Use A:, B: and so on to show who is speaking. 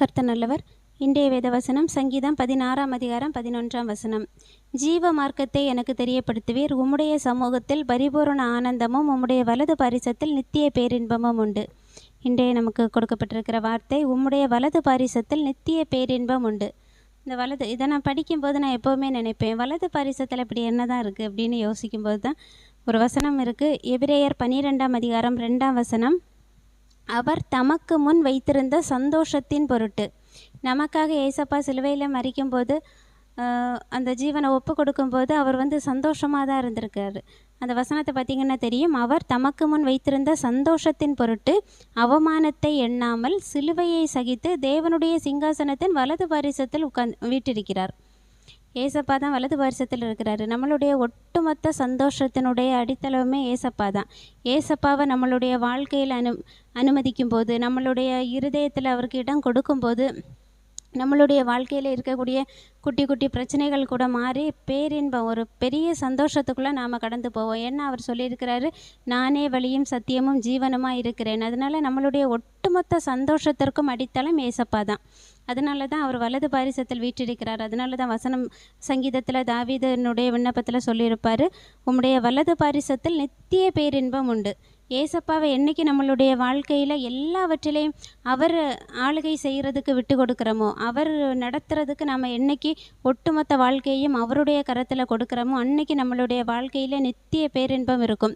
A: கர்த்த நல்லவர் இன்றைய வேத வசனம் சங்கீதம் பதினாறாம் அதிகாரம் பதினொன்றாம் வசனம். ஜீவ மார்க்கத்தை எனக்கு தெரியப்படுத்துவீர். உம்முடைய சமூகத்தில் பரிபூரண ஆனந்தமும் உம்முடைய வலது பாரிசத்தில் நித்திய பேரின்பமும் உண்டு. இன்றைய நமக்கு கொடுக்கப்பட்டிருக்கிற வார்த்தை உம்முடைய வலது பாரிசத்தில் நித்திய பேரின்பம் உண்டு. இந்த வலது இதை நான் படிக்கும்போது நான் எப்போவுமே நினைப்பேன் வலது பாரிசத்தில் இப்படி என்ன தான் இருக்குது அப்படின்னு யோசிக்கும்போது தான் ஒரு வசனம் இருக்குது எபிரேயர் பன்னிரெண்டாம் அதிகாரம் ரெண்டாம் வசனம். அவர் தமக்கு முன் வைத்திருந்த சந்தோஷத்தின் பொருட்டு. நமக்காக ஏசப்பா சிலுவையில் மறிக்கும்போது அந்த ஜீவனை ஒப்பு கொடுக்கும்போது அவர் வந்து சந்தோஷமாக தான் இருந்திருக்காரு. அந்த வசனத்தை பார்த்தீங்கன்னா தெரியும். அவர் தமக்கு முன் வைத்திருந்த சந்தோஷத்தின் பொருட்டு அவமானத்தை எண்ணாமல் சிலுவையை சகித்து தேவனுடைய சிங்காசனத்தின் வலது பாரிசத்தில் உட்கார்ந்து வீட்டிருக்கிறார். ஏசப்பா தான் வலது பரிசத்தில் இருக்கிறாரு. நம்மளுடைய ஒட்டுமொத்த சந்தோஷத்தினுடைய அடித்தளவுமே ஏசப்பா தான். ஏசப்பாவை நம்மளுடைய வாழ்க்கையில் அனு அனுமதிக்கும் போது நம்மளுடைய இருதயத்தில் அவருக்கு இடம் கொடுக்கும்போது நம்மளுடைய வாழ்க்கையில் இருக்கக்கூடிய குட்டி குட்டி பிரச்சனைகள் கூட மாறி பேரின்பம் ஒரு பெரிய சந்தோஷத்துக்குள்ளே நாம் கடந்து போவோம். ஏன்னா அவர் சொல்லியிருக்கிறாரு? நானே வழியும் சத்தியமும் ஜீவனமாக இருக்கிறேன். அதனால நம்மளுடைய ஒட்டுமொத்த சந்தோஷத்திற்கும் அடித்தளம் ஏசப்பா தான். அதனால தான் அவர் வலது பாரிசத்தில் வீற்றிருக்கிறார். அதனால தான் வசனம் சங்கீதத்தில் தாவீதனுடைய விண்ணப்பத்தில் சொல்லியிருப்பார் உம்முடைய வலது பாரிசத்தில் நித்திய பேரின்பம் உண்டு. ஏசப்பாவை என்றைக்கு நம்மளுடைய வாழ்க்கையில் எல்லாவற்றிலையும் அவர் ஆளுகை செய்கிறதுக்கு விட்டு கொடுக்குறோமோ அவர் நடத்துறதுக்கு நம்ம என்னைக்கு ஒட்டுமொத்த வாழ்க்கையும் அவருடைய கரத்தில் கொடுக்குறோமோ அன்னைக்கு நம்மளுடைய வாழ்க்கையில் நித்திய பேரின்பம் இருக்கும்.